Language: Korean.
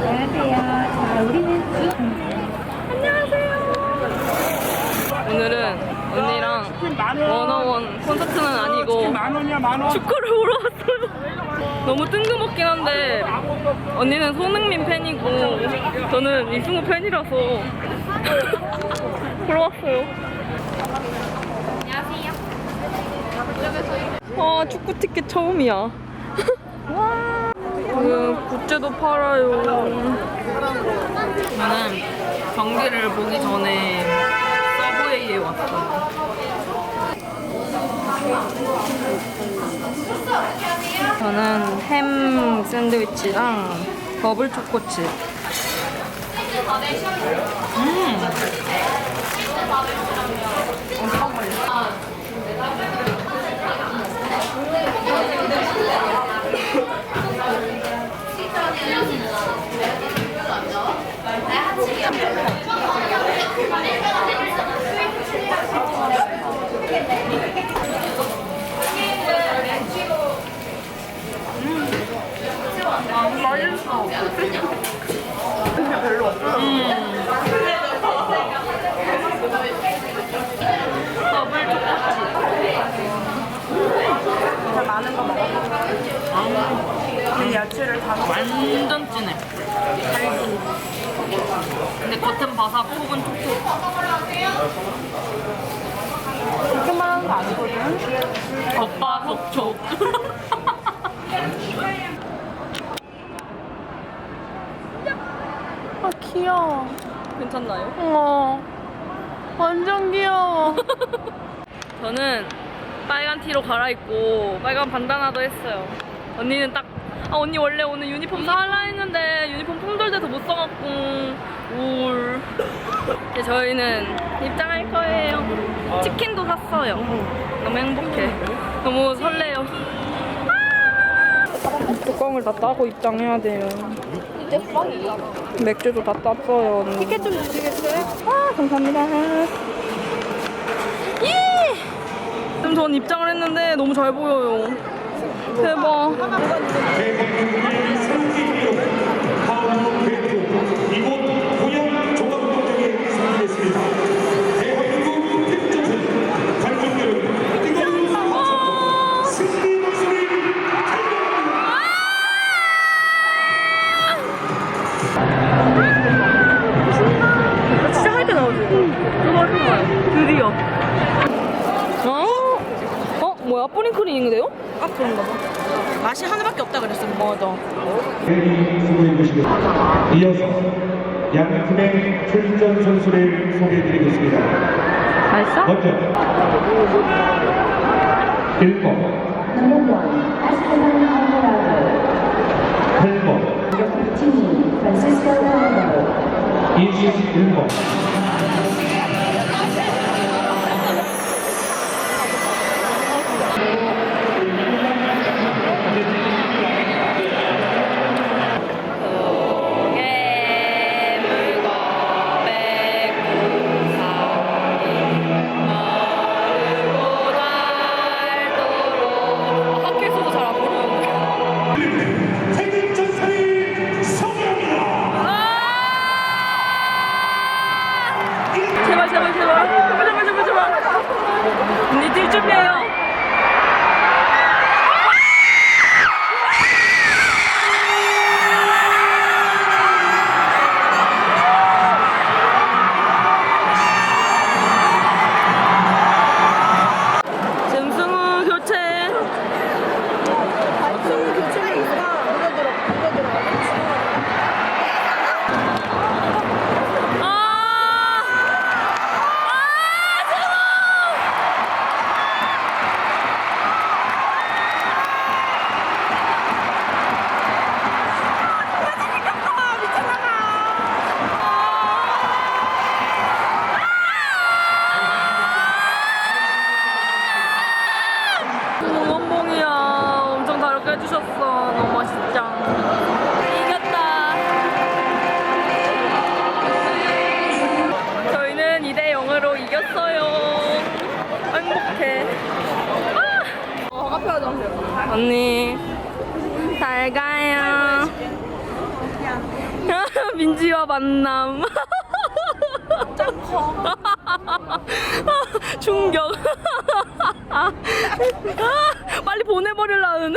안녕하세요. 자, 우리는 오늘은 언니랑 원어원 콘서트는 아니고. 축구를 보러 왔어요. 너무 뜬금없긴 한데 언니는 손흥민 팬이고 저는 이승우 팬이라서 보러 왔어요. 안녕하세요. 와 축구 티켓 처음이야. 와. 그 굿즈도 팔아요. 저는 경기를 보기 전에 서브웨이에 왔어요. 저는 햄 샌드위치랑 버블 초코칩. 음. 버블 초코칩. 많은 거 먹어. 그 야채를 다 넣어. 완전 진해. 근데 겉은 바삭, 속은 촉촉. 그렇게만 하는 거 아니거든. 겉바 속촉. 아 귀여워. 괜찮나요? 어. 완전 귀여워. 저는 빨간 티로 갈아입고 빨간 반다나도 했어요. 언니는 딱, 아, 언니 원래 오늘 유니폼 사달라 했는데 유니폼 품절돼서 못 사갖고, 울. 이제 저희는 입장할 거예요. 치킨도 샀어요. 너무 행복해. 너무 설레요. 뚜껑을 다 따고 입장해야 돼요. 이제 빵이잖아. 맥주도 다 땄어요. 언니. 티켓 좀 주시겠어요? 아, 감사합니다. 예! 지금 전 입장을 했는데 너무 잘 보여요. 대박. 진짜 할때 나오지? 너무 할. 드디어. 어? 어? 뭐야? 뿌링클이 있는데요? 아, 그런가 봐. 맛이 하나밖에 없다 그랬어. 수고해 주시겠습니다. 이어서 양 팀의 출전 선수를 소개해드리겠습니다. 맛있어? 먼저 1번 number one, Esteban Alvarado. 8번 Team, Francisco Alvarado. 21번 부 언니 잘 가요. 민지와 만남. 충격. 빨리 보내버리려는.